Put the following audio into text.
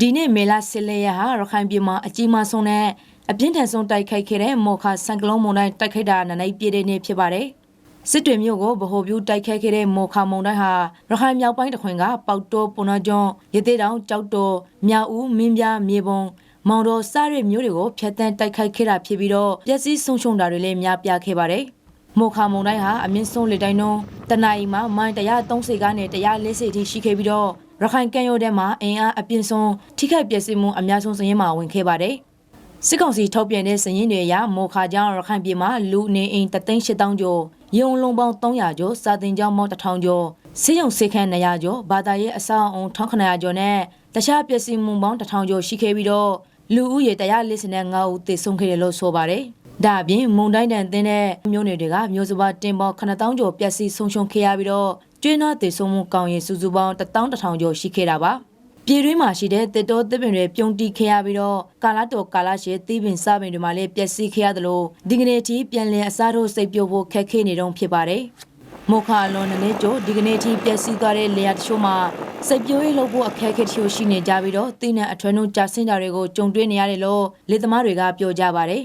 ဒီနေ့မေလာဆစ်လေရဟာရခိုင်ပြည်မှာအကြီးမားဆုံးနဲ့အပြင်းထန်ဆုံးတိုက်ခိုက်ခဲ့တဲ့မော်ခါဆန်ကလုန်းမုန်တိုင်းတိုက်ခိုက်တာနနိုင်ပြည့်တဲ့နေ့ဖြစ်ပါတယ်။စစ်တွေမြို့ကိုဗဟိုပြုတိုက်ခိုက်ခဲ့တဲ့မော်ခါမုန်တိုင်းဟာရခိုင်မြောက်ပိုင်းတစ်ခွင်ကပေါက်တိုးပုန်နာကျွန်းရသေးတောင်ကြောက်တော်မြောက်ဦးမင်းပြမြေပုံမောင်တော်စရတဲ့မြို့တွေကိုဖျက်ဆီးတိုက်ခိုက်ခဲ့တာဖြစ်ပြီးတော့ပျက်စီးဆုံးရှုံးတာတွေလည်းများပြားခဲ့ပါတယ်။ မော်ခါမုန်တိုင်းဟာအမြင့်ဆုံးလေတိုင်းနှုန်းတနအီမှာမိုင်130ကနေ140ထိရှိခဲ့ပြီးတော့ရခိုင်ကမ်းရိုးထဲမှာအင်အားအပြင်းဆုံးထိခိုက်ပျက်စီးမှုအများဆုံးစရင်မှာဝင်ခဲ့ပါတယ်။စစ်ကောင်စီထုတ်ပြန်တဲ့စရင်တွေအရမော်ခါကြောင့်ရခိုင်ပြည်မှာလူနေအိမ်3,800ကျော်ရုံလုံးပေါင်း300ကျော်စာတင်ကျောင်းပေါင်း1000ကျော်ဆေးရုံဆေးခန်း200ကျော်ဘာသာရေးအဆောက်အုံ1900ကျော်နဲ့တခြားပျက်စီးမှုပေါင်း1000ကျော်ရှိခဲ့ပြီးတော့လူဦးရေ145ဦးသေဆုံးခဲ့တယ်လို့ဆိုပါတယ်။ ဒါအပြင်မုံတိုင်းတန်တင်းတဲ့မျိုးနယ်တွေကမျိုးစပါတင်ပေါင်း9000ကျော်ပျက်စီးဆုံးရှုံးခဲ့ရပြီးတော့ကျွေးနွားသေဆုံးမှုကောင်းရင်စုစုပေါင်း11000ကျော်ရှိခဲ့တာပါ။ပြည်တွင်းမှာရှိတဲ့တစ်တော်တစ်ပင်တွေပြုံးတိခဲ့ရပြီးတော့ကာလာတော်ကာလာရှည်သီးပင်စားပင်တွေမှာလည်းပျက်စီးခဲ့ရသလိုဒီကနေ့အထိပြန်လည်အစားထိုးစိတ်ပြိုဖို့ခက်ခဲနေတုန်းဖြစ်ပါတယ်။မောခအလွန်နည်းနည်းကျို့ဒီကနေ့အထိပျက်စီးသွားတဲ့လေယာတချို့မှာစိတ်ပြိုးရေးလုပ်ဖို့အခက်အခဲတချို့ရှိနေကြပြီးတော့တိနဲ့အထွန်းနှုံကြာဆင်းကြတွေကိုကြုံတွေ့နေရတယ်လို့လေသမားတွေကပြောကြပါတယ်